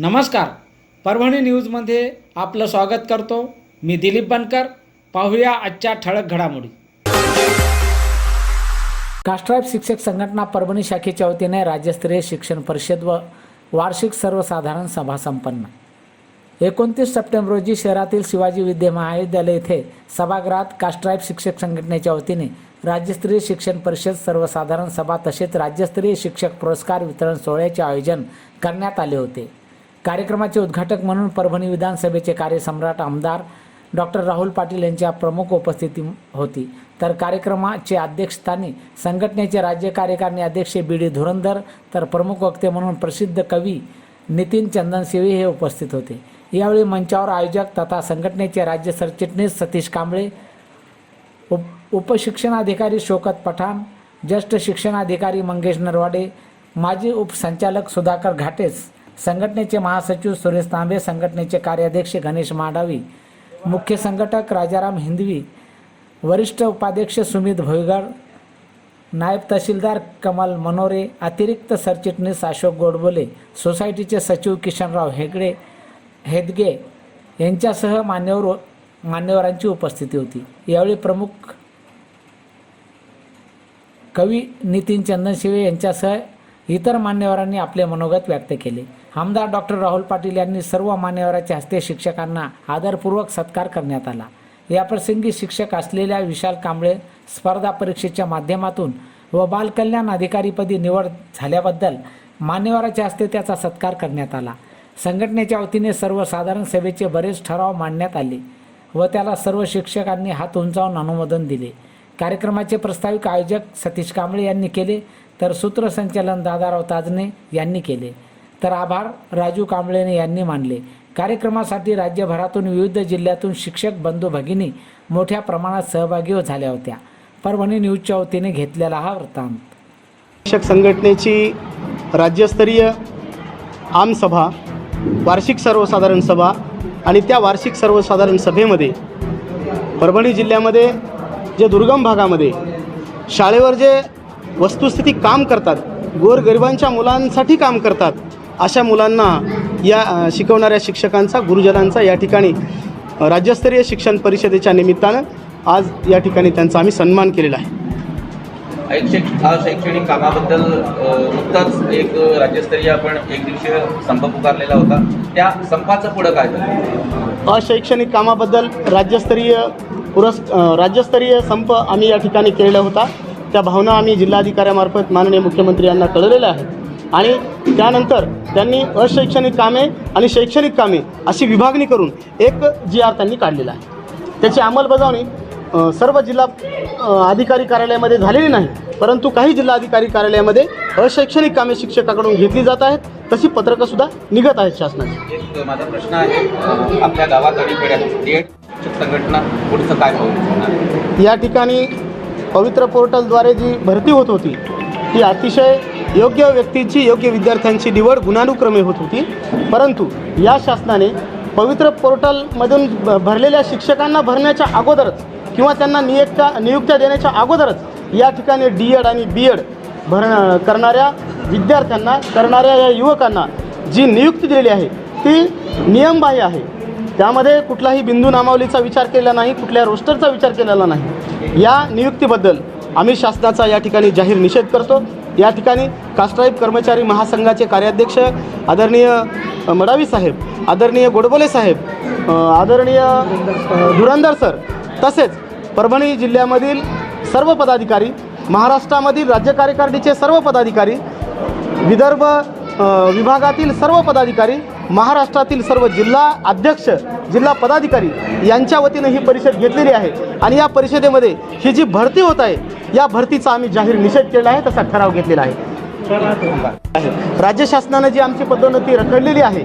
नमस्कार. परभणी न्यूजमध्ये आपलं स्वागत करतो. मी दिलीप बनकर. पाहूया आजच्या ठळक घडामोडी. कास्ट्राईब शिक्षक संघटना परभणी शाखेच्या वतीने राज्यस्तरीय शिक्षण परिषद व वार्षिक सर्वसाधारण सभा संपन्न. एकोणतीस सप्टेंबर रोजी शहरातील शिवाजी विद्या महाविद्यालय येथे सभागृहात कास्ट्राईब शिक्षक संघटनेच्या वतीने राज्यस्तरीय शिक्षण परिषद सर्वसाधारण सभा तसेच राज्यस्तरीय शिक्षक पुरस्कार वितरण सोहळ्याचे आयोजन करण्यात आले होते. कार्यक्रमाचे उद्घाटक म्हणून परभणी विधानसभेचे कार्यसम्राट आमदार डॉक्टर राहुल पाटील यांच्या प्रमुख उपस्थिती होती. तर कार्यक्रमाचे अध्यक्षस्थानी संघटनेचे राज्य कार्यकारिणी अध्यक्ष बी डी धुरंधर तर प्रमुख वक्ते म्हणून प्रसिद्ध कवी नितीन चंदनसेवी हे उपस्थित होते. यावेळी मंचावर आयोजक तथा संघटनेचे राज्य सरचिटणीस सतीश कांबळे उप उपशिक्षणाधिकारी शोकत पठाण ज्येष्ठ शिक्षणाधिकारी मंगेश नरवाडे माजी उपसंचालक सुधाकर घाटेस संघटनेचे महासचिव सुरेश तांबे संघटनेचे कार्याध्यक्ष गणेश माडावी मुख्य संघटक राजाराम हिंदवी वरिष्ठ उपाध्यक्ष सुमित भोईगड नायब तहसीलदार कमल मनोरे अतिरिक्त सरचिटणीस अशोक गोडबोले सोसायटीचे सचिव किशनराव हेगडे हेदगे यांच्यासह मान्यवर मान्यवरांची उपस्थिती होती. यावेळी प्रमुख कवी नितीन चंदनशिवे यांच्यासह इतर मान्यवरांनी आपले मनोगत व्यक्त केले. आमदार डॉक्टर राहुल पाटील यांनी सर्व मान्यवरांच्या हस्ते शिक्षकांना आदरपूर्वक सत्कार करण्यात आला. याप्रसंगी शिक्षक असलेल्या विशाल कांबळे स्पर्धा परीक्षेच्या माध्यमातून व बालकल्याण अधिकारीपदी निवड झाल्याबद्दल मान्यवराच्या हस्ते त्याचा सत्कार करण्यात आला. संघटनेच्या वतीने सर्वसाधारण सभेचे बरेच ठराव मांडण्यात आले व त्याला सर्व शिक्षकांनी हात उंचावून अनुमोदन दिले. कार्यक्रमाचे प्रस्ताविक आयोजक सतीश कांबळे यांनी केले तर सूत्रसंचालन दादाराव ताजने यांनी केले. तर आभार राजू कांबळेने यांनी मानले. कार्यक्रमासाठी राज्यभरातून विविध जिल्ह्यातून शिक्षक बंधू भगिनी मोठ्या प्रमाणात सहभागी झाल्या होत्या. परभणी न्यूजच्या वतीने घेतलेला हा वृत्तांत. शिक्षक संघटनेची राज्यस्तरीय आमसभा वार्षिक सर्वसाधारण सभा आणि त्या वार्षिक सर्वसाधारण सभेमध्ये परभणी जिल्ह्यामध्ये जे दुर्गम भागामध्ये शाळेवर जे वस्तुस्थिती काम करतात गोरगरिबांच्या मुलांसाठी काम करतात अशा मुलांना या शिकवणाऱ्या शिक्षकांचा गुरुजनांचा या ठिकाणी राज्यस्तरीय शिक्षण परिषदेच्या निमित्तानं आज या ठिकाणी त्यांचा आम्ही सन्मान केलेला आहे. शैक्षणिक अशैक्षणिक कामाबद्दल नुकताच एक राज्यस्तरीय आपण एक दिवसीय संप पुकारलेला होता. त्या संपाचं पुढं काय झालं? अशैक्षणिक कामाबद्दल राज्यस्तरीय पुरस् राज्यस्तरीय संप आम्ही या ठिकाणी केलेला होता. त्या भावना आम्ही जिल्हाधिकाऱ्यामार्फत माननीय मुख्यमंत्री यांना कळवलेल्या आहेत. आणि त्यानंतर त्यांनी अशैक्षणिक कामे आणि शैक्षणिक कामे अशी विभागणी करून एक जी आर त्यांनी काढलेला आहे. त्याची अंमलबजावणी सर्व जिल्हा अधिकारी कार्यालयामध्ये झालेली नाही परंतु काही जिल्हाधिकारी कार्यालयामध्ये अशैक्षणिक कामे शिक्षकाकडून घेतली जात आहेत तशी पत्रकंसुद्धा निघत आहेत शासनाची. एक माझा प्रश्न आहे आपल्या गावात संघटना पुढचं काय या ठिकाणी पवित्र पोर्टलद्वारे जी भरती होत होती ती अतिशय योग्य व्यक्तीची योग्य विद्यार्थ्यांची निवड गुणानुक्रमे होत होती. परंतु या शासनाने पवित्र पोर्टलमधून भरलेल्या शिक्षकांना भरण्याच्या अगोदरच किंवा त्यांना नियुक्त्या नियुक्त्या देण्याच्या अगोदरच या ठिकाणी डी एड आणि बी एड भरण करणाऱ्या विद्यार्थ्यांना करणाऱ्या या युवकांना जी नियुक्ती दिलेली आहे ती नियमबाह्य आहे. त्यामध्ये कुठलाही बिंदू नामावलीचा विचार केला नाही कुठल्या रोस्टरचा विचार केलेला नाही. या नियुक्तीबद्दल आम्ही शासनाचा या ठिकाणी जाहीर निषेध करतो. या ठिकाणी कास्ट्राईब कर्मचारी महासंघाचे कार्याध्यक्ष आदरणीय मडावी साहेब आदरणीय गोडबोले साहेब आदरणीय धुरंधर सर तसेच परभणी जिल्ह्यामधील सर्व पदाधिकारी महाराष्ट्रामधील राज्य कार्यकारिणीचे सर्व पदाधिकारी विदर्भ विभागातील सर्व पदाधिकारी महाराष्ट्रातील सर्व जिल्हा अध्यक्ष जिल्हा पदाधिकारी यांच्या वतीनं ही परिषद घेतलेली आहे. आणि या परिषदेमध्ये ही जी भरती होत आहे या भरतीचा आम्ही जाहीर निषेध केला आहे तसा ठराव घेतलेला आहे. राज्य शासनानं जी आमची पदोन्नती रखडलेली आहे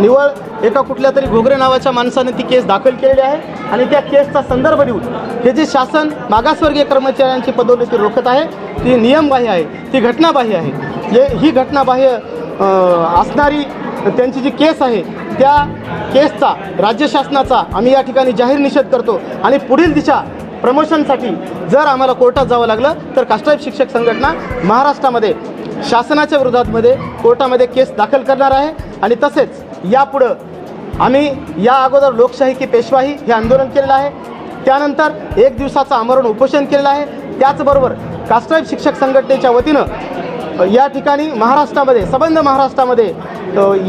निवळ एका कुठल्या तरी घोगरे नावाच्या माणसाने ती केस दाखल केलेली आहे आणि त्या केसचा संदर्भ देऊन हे जे शासन मागासवर्गीय कर्मचाऱ्यांची पदोन्नती रोखत आहे ती नियमबाह्य आहे ती घटनाबाह्य आहे. हे ही घटनाबाह्य असणारी त्यांची जी केस आहे त्या केसचा राज्य शासनाचा आम्ही या ठिकाणी जाहीर निषेध करतो. आणि पुढील दिशा प्रमोशनसाठी जर आम्हाला कोर्टात जावं लागलं तर कास्ट्राईब शिक्षक संघटना महाराष्ट्रामध्ये शासनाच्या विरोधातमध्ये कोर्टामध्ये केस दाखल करणार आहे. आणि तसेच यापुढं आम्ही या अगोदर लोकशाही की पेशवाही हे आंदोलन केलेलं आहे. त्यानंतर एक दिवसाचं आमरण उपोषण केलेलं आहे. त्याचबरोबर कास्टाईब शिक्षक संघटनेच्या वतीनं या ठिकाणी महाराष्ट्रामध्ये सबंध महाराष्ट्रामध्ये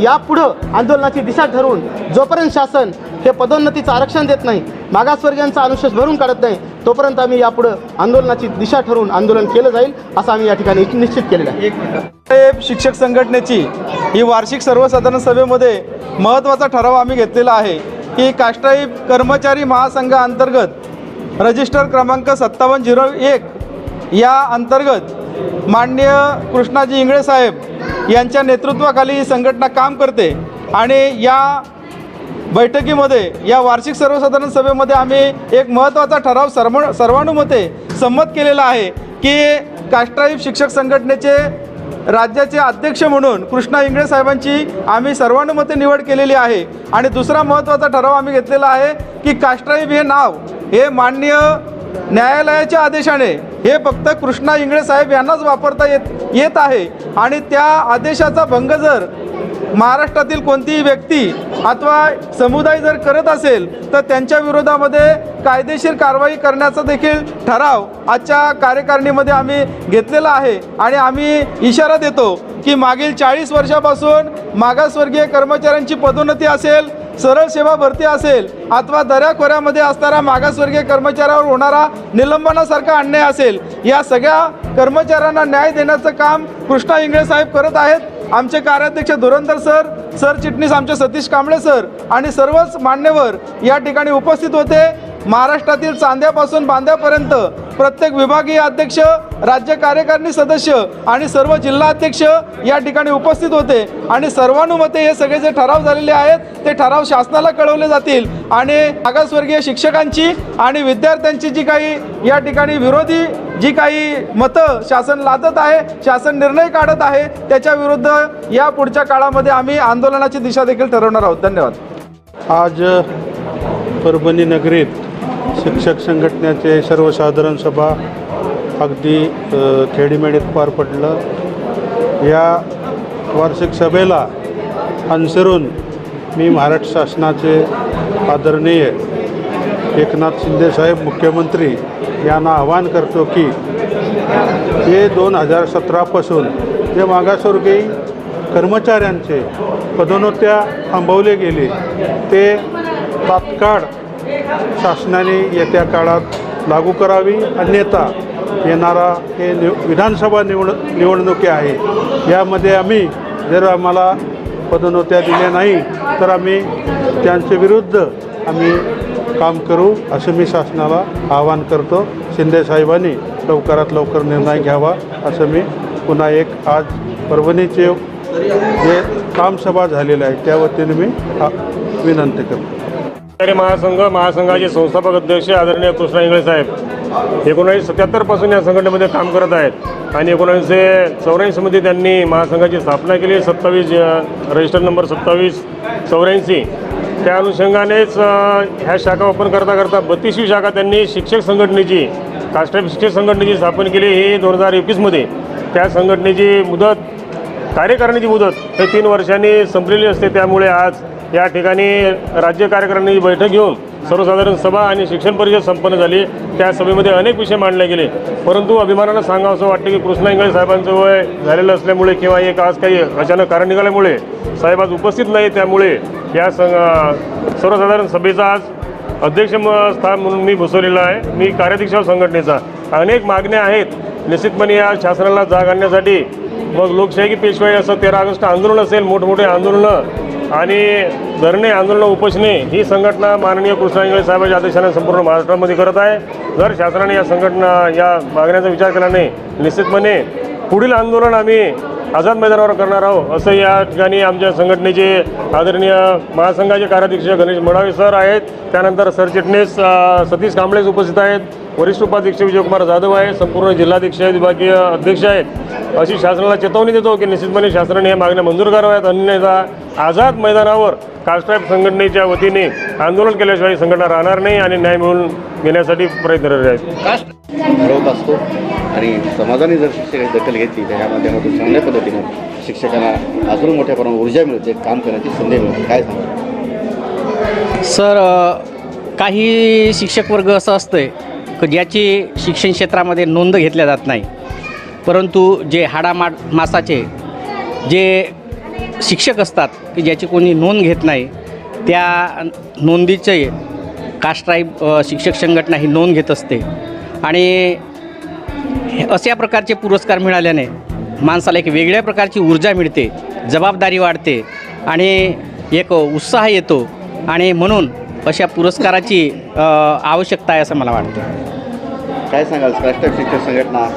यापुढं आंदोलनाची दिशा ठरवून जोपर्यंत शासन हे पदोन्नतीचं आरक्षण देत नाही मागासवर्गीयांचा अनुशेष भरून काढत नाही तोपर्यंत आम्ही यापुढं आंदोलनाची दिशा ठरवून आंदोलन केलं जाईल असं आम्ही या ठिकाणी निश्चित केलेलं आहे. शिक्षक संघटनेची ही वार्षिक सर्वसाधारण सभेमध्ये महत्त्वाचा ठराव आम्ही घेतलेला आहे की काष्टाईब कर्मचारी महासंघाअंतर्गत रजिस्टर क्रमांक सत्तावन्न झिरो एक या अंतर्गत माननीय कृष्णाजी इंगळे साहेब यांच्या नेतृत्वाखाली ही संघटना काम करते आणि या बैठकीमध्ये या वार्षिक सर्वसाधारण सभेमध्ये आम्ही एक महत्त्वाचा ठराव सर्व सर्वानुमते संमत केलेला आहे की काष्टाईब शिक्षक संघटनेचे राज्याचे अध्यक्ष म्हणून कृष्णा इंगळे साहेबांची आम्ही सर्वानुमते निवड केलेली आहे. आणि दुसरा महत्त्वाचा ठराव आम्ही घेतलेला आहे की काष्टाईब हे नाव हे माननीय न्यायालयाच्या आदेशाने हे फक्त कृष्णा इंगळे साहेब यांनाच वापरता येत येत आहे. आणि त्या आदेशाचा भंग जर महाराष्ट्रातील कोणतीही व्यक्ती अथवा समुदाय जर करत असेल तर त्यांच्या विरोधामध्ये कायदेशीर कारवाई करण्याचा देखील ठराव आजच्या कार्यकारिणीमध्ये आम्ही घेतलेला आहे. आणि आम्ही इशारा देतो की मागील चाळीस वर्षापासून मागासवर्गीय कर्मचाऱ्यांची पदोन्नती असेल सरळ सेवा भरती असेल अथवा दऱ्याखोऱ्यामध्ये असणाऱ्या मागासवर्गीय कर्मचाऱ्यावर होणारा निलंबनासारखा अन्याय असेल या सगळ्या कर्मचाऱ्यांना न्याय देण्याचं काम कृष्णा इंगळे साहेब करत आहेत. आमचे कार्याध्यक्ष धुरंधर सर सरचिटणीस आमचे सतीश कांबळे सर आणि सर्वच मान्यवर या ठिकाणी उपस्थित होते. महाराष्ट्रातील चांद्यापासून बांद्यापर्यंत प्रत्येक विभागीय अध्यक्ष राज्य कार्यकारिणी सदस्य आणि सर्व जिल्हा अध्यक्ष या ठिकाणी उपस्थित होते. आणि सर्वानुमते हे सगळे जे ठराव झालेले आहेत ते ठराव शासनाला कळवले जातील. आणि मागासवर्गीय शिक्षकांची आणि विद्यार्थ्यांची जी काही या ठिकाणी विरोधी जी काही मतं शासन लादत आहे शासन निर्णय काढत आहे त्याच्या विरुद्ध या पुढच्या काळामध्ये आम्ही आंदोलनाची दिशा देखील ठरवणार आहोत. धन्यवाद. आज परभणी नगरीत शिक्षक संघटनेचे सर्वसाधारण सभा अगदी खेडीमेडीत पार पडलं. या वार्षिक सभेला अनुसरून मी महाराष्ट्र शासनाचे आदरणीय एकनाथ शिंदेसाहेब मुख्यमंत्री यांना आवाहन करतो की हे दोन हजार सतरापासून जे मागासवर्गीय कर्मचाऱ्यांचे पदोन्नत्या थांबवले गेले ते तात्काळ शासनाने येत्या काळात लागू करावी अन्यथा येणारा हे निव विधानसभा निवड निवडणुकी आहे. यामध्ये आम्ही जर आम्हाला पदोन्नत्या दिल्या नाही तर आम्ही त्यांच्या विरुद्ध आम्ही काम करू असं मी शासनाला आवाहन करतो. शिंदेसाहेबांनी लवकरात लवकर निर्णय घ्यावा असं मी पुन्हा एक आज परभणीचे जे कामसभा झालेलं आहे त्या वतीने मी विनंती करतो. महासंघ महासंघाचे संस्थापक अध्यक्ष आदरणीय कृष्णा इंगळे साहेब एकोणीसशे सत्याहत्तरपासून या संघटनेमध्ये काम करत आहेत. आणि एकोणीसशे चौऱ्याऐंशीमध्ये त्यांनी महासंघाची स्थापना केली सत्तावीस रजिस्टर नंबर सत्तावीस चौऱ्याऐंशी. त्या अनुषंगानेच ह्या शाखा ओपन करता करता बत्तीसवी शाखा त्यांनी शिक्षक संघटनेची कास्टाईप शिक्षक संघटनेची स्थापन केली ही दोन हजार एकवीसमध्ये त्या संघटनेची मुदत कार्यकारिणीची मुदत हे तीन वर्षांनी संपलेली असते. त्यामुळे आज या ठिकाणी राज्य कार्यकारिणीची बैठक घेऊन सर्वसाधारण सभा आणि शिक्षण परिषद संपन्न झाली. त्या सभेमध्ये अनेक विषय मांडले गेले. परंतु अभिमानानं सांगावं असं वाटतं की कृष्णा इंगळे साहेबांचं वय झालेलं असल्यामुळे किंवा एक आज काही अचानक कारण निघाल्यामुळे साहेब आज उपस्थित नाही त्यामुळे या सं सर्वसाधारण सभेचा आज अध्यक्ष स्थान म्हणून मी भूसवलेला आहे. मी कार्याध्यक्ष संघटनेचा. अनेक मागण्या आहेत. निश्चितपणे या शासनाला जाग आणण्यासाठी मग लोकशाही की पेशवाई असं तेरा ऑगस्ट आंदोलन असेल मोठमोठे आंदोलनं आणि धरणे आंदोलनं उपोषणे ही संघटना माननीय कृष्णा इंगळे साहेबांच्या आदेशाने संपूर्ण महाराष्ट्रामध्ये करत आहे. जर शासनाने या संघटना या मागण्याचा विचार केला नाही निश्चितपणे पुढील आंदोलन आम्ही आझाद मैदानावर करणार आहोत असं या ठिकाणी आमच्या संघटनेचे आदरणीय महासंघाचे कार्याध्यक्ष गणेश मडावे सर आहेत. त्यानंतर सरचिटणीस सतीश कांबळेच उपस्थित आहेत. वरिष्ठ उपाध्यक्ष विजयकुमार जाधव आहे. संपूर्ण जिल्हाध्यक्ष आहेत विभागीय अध्यक्ष आहेत. अशी शासनाला चेतावणी देतो की निश्चितपणे शासनाने या मागण्या मंजूर कराव्यात. अन्यथा आझाद मैदानावर कास्ट्राईब संघटनेच्या वतीने आंदोलन केल्याशिवाय ही संघटना राहणार नाही आणि न्याय मिळवून घेण्यासाठी प्रयत्न करत आहेत. असतो आणि समाजाने जर शिक्षकाची दखल घेतली त्याच्या माध्यमातून चांगल्या पद्धतीनं शिक्षकांना अजून मोठ्या प्रमाणात ऊर्जा मिळते काम करण्याची संधी मिळते. काय सांगा सर काही शिक्षक वर्ग असं असतं की ज्याची शिक्षण क्षेत्रामध्ये नोंद घेतल्या जात नाही. परंतु जे हाडामा मासाचे जे शिक्षक असतात की ज्याची कोणी नोंद घेत नाही त्या नोंदीचे कास्ट्राईब शिक्षक संघटना ही नोंद घेत असते. आणि अशा प्रकारचे पुरस्कार मिळाल्याने माणसाला एक वेगळ्या प्रकारची ऊर्जा मिळते जबाबदारी वाढते आणि एक उत्साह येतो. आणि म्हणून अशा पुरस्काराची आवश्यकता आहे असं मला वाटतं. काय सांगाल? राष्ट्रीय शिक्षक संघटना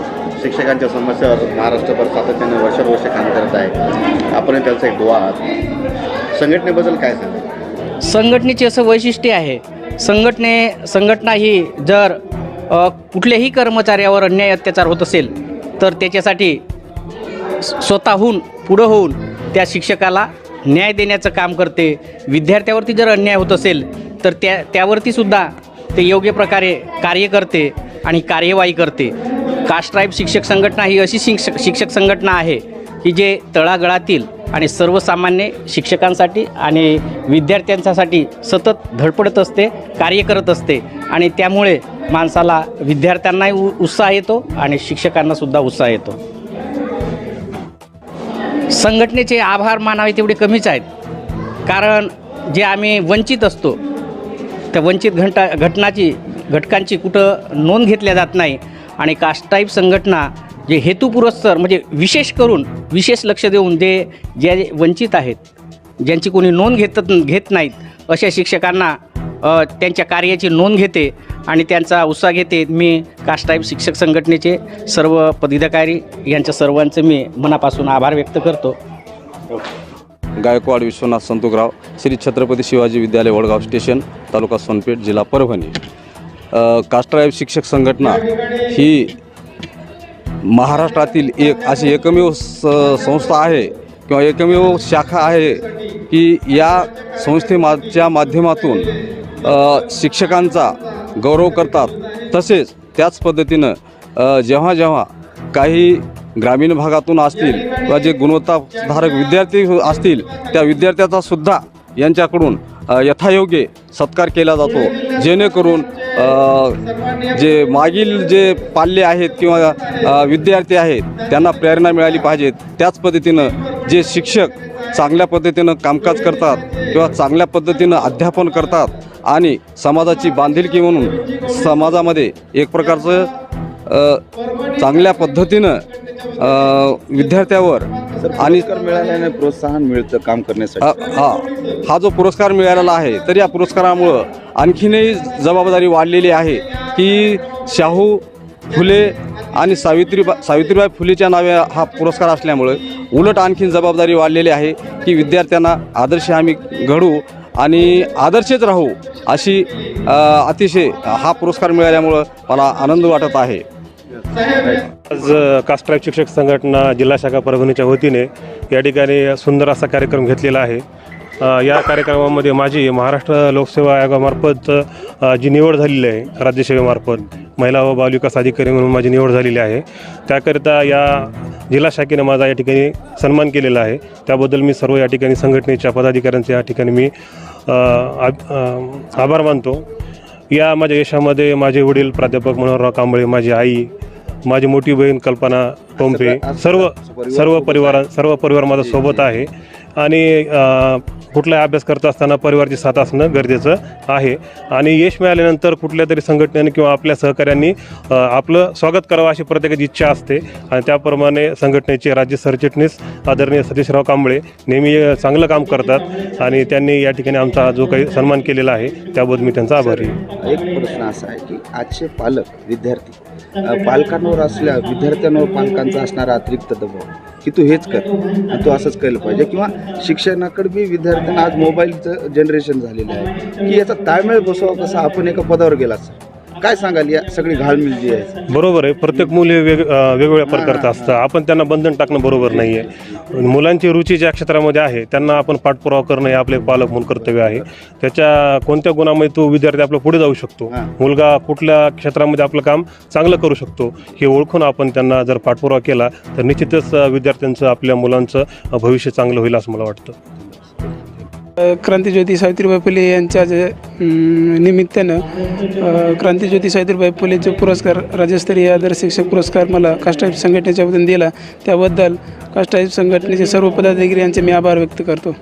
शिक्षकांच्या समस्यावर महाराष्ट्रभर सातत्याने वर्षानुवर्ष काम करत आहे. आपण त्यांचा एक दुवा आहात. संघटनेबद्दल काय सांगाल? संघटनेचे असं वैशिष्ट्य आहे. संघटने संघटना ही जर कुठल्याही कर्मचाऱ्यावर अन्याय अत्याचार होत असेल तर त्याच्यासाठी स्वतःहून पुढं होऊन त्या शिक्षकाला न्याय देण्याचं काम करते. विद्यार्थ्यावरती जर अन्याय होत असेल तर त्या त्यावरती सुद्धा ते योग्य प्रकारे कार्य करते आणि कार्यवाही करते. कास्ट्राईब शिक्षक संघटना ही अशी शिक्षक शिक्षक संघटना आहे की जे तळागळातील आणि सर्वसामान्य शिक्षकांसाठी आणि विद्यार्थ्यांच्यासाठी सतत धडपडत असते कार्य करत असते आणि त्यामुळे माणसाला विद्यार्थ्यांनाही उ उत्साह येतो आणि शिक्षकांनासुद्धा उत्साह येतो. संघटनेचे आभार मानावे तेवढे कमीच आहेत. कारण जे आम्ही वंचित असतो त्या वंचित घंटा घटनाची घटकांची कुठं नोंद घेतल्या जात नाही. आणि कास्टाईप संघटना जे हेतुपुरस्सर म्हणजे विशेष करून विशेष लक्ष देऊन जे जे वंचित आहेत ज्यांची कोणी नोंद घेत घेत नाहीत अशा शिक्षकांना त्यांच्या कार्याची नोंद घेते आणि त्यांचा उत्साह घेते. मी कास्टाईप शिक्षक संघटनेचे सर्व पदाधिकारी यांच्या सर्वांचे मी मनापासून आभार व्यक्त करतो. गायकवाड विश्वनाथ संतुकराव श्री छत्रपती शिवाजी विद्यालय वडगाव स्टेशन तालुका सोनपेठ जिल्हा परभणी. अ, कास्ट्राईब शिक्षक संघटना ही महाराष्ट्रातील एक अशी एकमेव स संस्था आहे किंवा एकमेव शाखा आहे की या संस्थेमाच्या माध्यमातून शिक्षकांचा गौरव करतात. तसेच त्याच पद्धतीनं जेव्हा जेव्हा काही ग्रामीण भागातून असतील किंवा जे गुणवत्ताधारक विद्यार्थी असतील त्या विद्यार्थ्याचा सुद्धा यांच्याकडून यथायोग्य सत्कार केला जातो. जेणेकरून जे मागील जे पाल्य आहेत किंवा विद्यार्थी आहेत त्यांना प्रेरणा मिळाली पाहिजेत. त्याच पद्धतीनं जे शिक्षक चांगल्या पद्धतीनं कामकाज करतात किंवा चांगल्या पद्धतीनं अध्यापन करतात आणि समाजाची बांधिलकी म्हणून समाजामध्ये एक प्रकारचं चांगल्या पद्धतीनं विद्यार्थ्यावर आणि मिळाल्याने प्रोत्साहन मिळतं काम करण्यासाठी. हा. हा जो पुरस्कार मिळालेला आहे तर या पुरस्कारामुळं आणखीनही जबाबदारी वाढलेली आहे की शाहू फुले आणि सावित्रीबा सावित्रीबाई फुलेच्या नावे हा पुरस्कार असल्यामुळं उलट आणखीन जबाबदारी वाढलेली आहे की विद्यार्थ्यांना आदर्श आम्ही घडू आणि आदर्शच राहू अशी अतिशय हा पुरस्कार मिळाल्यामुळं मला आनंद वाटत आहे. आज कास्ट्राईब शिक्षक संघटना जिल्हा शाखा परभणीच्या वतीने या ठिकाणी सुंदर असा कार्यक्रम घेतलेला आहे. या कार्यक्रमामध्ये माझी महाराष्ट्र लोकसेवा आयोगामार्फत जी निवड झालेली आहे राज्यसेवेमार्फत महिला व बालविकास अधिकारी म्हणून माझी निवड झालेली आहे. त्याकरिता या जिल्हा शाखेने माझा या ठिकाणी सन्मान केलेला आहे. त्याबद्दल मी सर्व या ठिकाणी संघटनेच्या पदाधिकाऱ्यांचे या ठिकाणी मी आभार मानतो. या माझ्या यशामध्ये माझे वडील प्राध्यापक मनोहरराव कांबळे माझी आई माझी मोठी बहीण कल्पना टोंपे सर्व सर्व परिवार सर्व परिवार माझा सोबत आहे. आणि कुठलाही अभ्यास करत असताना परिवाराची साथ असणं गरजेचं आहे. आणि यश मिळाल्यानंतर कुठल्या तरी संघटनेने किंवा आपल्या सहकाऱ्यांनी आपलं स्वागत करावं अशी प्रत्येकाची इच्छा असते. आणि त्याप्रमाणे संघटनेचे राज्य सरचिटणीस आदरणीय सतीशराव कांबळे नेहमी चांगलं काम करतात आणि त्यांनी या ठिकाणी आमचा जो काही सन्मान केलेला आहे त्याबद्दल मी त्यांचा आभारी आहे. एक प्रश्न असा आहे की आजचे पालक विद्यार्थी पालकांवर असल्या विद्यार्थ्यांवर पालकांचा असणारा अतिरिक्त दबाव की तू हेच कर. तू असंच केलं पाहिजे. किंवा शिक्षणाकडे बी विद्यार्थ्यांना आज मोबाईलचं जनरेशन झालेलं आहे. की याचा ताळमेळ बसवा कसा आपण एका पदावर गेला काय सांगाल या सगळी घालमिल जी आहे? बरोबर आहे. प्रत्येक मुल हे वेग अ, वेगवेगळ्या प्रकारचं असतं. आपण त्यांना बंधन टाकणं बरोबर नाही आहे मुलांची रुची ज्या क्षेत्रामध्ये आहे त्यांना आपण पाठपुरावा करणं हे आपले पालक म्हणून कर्तव्य आहे. त्याच्या कोणत्या गुणामध्ये तो विद्यार्थी आपला पुढे जाऊ शकतो. मुलगा कुठल्या क्षेत्रामध्ये आपलं काम चांगलं करू शकतो हे ओळखून आपण त्यांना जर पाठपुरावा केला तर निश्चितच अ, विद्यार्थ्यांचं आपल्या मुलांचं अ, भविष्य चांगलं होईल असं मला वाटतं. क्रांतीज्योती सावित्रीबाई फुले यांच्या जे निमित्तानं क्रांतीज्योती सावित्रीबाई फुलेचे पुरस्कार राज्यस्तरीय आदर्श शिक्षक पुरस्कार मला काष्टाईप संघटनेच्या वतीने दिला. त्याबद्दल काष्टाईप संघटनेचे सर्व पदाधिकारी यांचे मी आभार व्यक्त करतो.